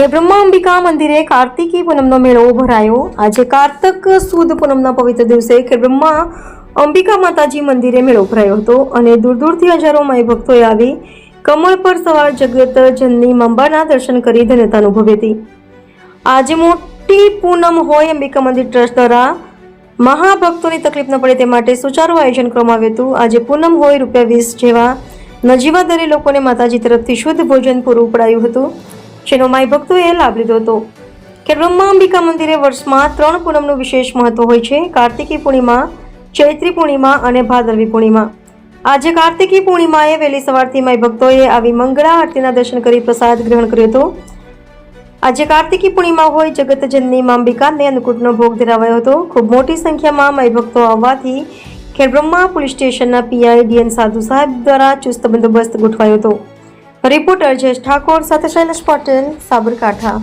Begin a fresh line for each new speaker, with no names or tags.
કે બ્રહ્મા અંબિકા મંદિરે કાર્તિકી પૂનમનો મેળો ભરાયો. આજે કાર્તક સુદ પૂનમના પવિત્ર દિવસે કે બ્રહ્મા અંબિકા માતાજી મંદિરે મેળો ભરાયો હતો અને દૂર દૂરથી હજારો માય ભક્તોએ આવી કમળ પર સવાર જગત જનની મંબાના દર્શન કરી ધન્યતા અનુભવી હતી. આજે મોટી પૂનમ હોય અંબિકા મંદિર ટ્રસ્ટ દ્વારા મહાભક્તોની તકલીફ ન પડે તે માટે સુચારું આયોજન કરવામાં આવ્યું હતું. આજે પૂનમ હોય રૂપિયા વીસ જેવા નજીવા દરે લોકોને માતાજી તરફથી શુદ્ધ ભોજન પૂરું પડાયું હતું. જેનો માય ભક્તોએ લાભ લીધો હતો. કે બ્રહ્મા અંબિકા મંદિરે વર્ષમાં ત્રણ પૂનમનું વિશેષ મહત્વ હોય છે, કાર્તિકી પૂર્ણિમા, ચૈત્રી પૂર્ણિમા અને ભાદરવી પૂર્ણિમા. આજે કાર્તિકી પૂર્ણિમાએ વહેલી સવારથી માય ભક્તોએ આવી મંગળા આરતીના દર્શન કરી પ્રસાદ ગ્રહણ કર્યો હતો. આજે કાર્તિકી પૂર્ણિમા હોય જગતજનની મા અંબિકાને અન્નકૂટનો ભોગ ધરાવાયો હતો. ખૂબ મોટી સંખ્યામાં માય ભક્તો આવવાથી ખેડબ્રહ્મા પોલીસ સ્ટેશનના પીઆઈ ડીએન સાધુ સાહેબ દ્વારા ચુસ્ત બંદોબસ્ત ગોઠવાયો હતો. રિપોર્ટર જયેશ ઠાકોર સાથે શૈલેષ પટેલ સાબરકાંઠા.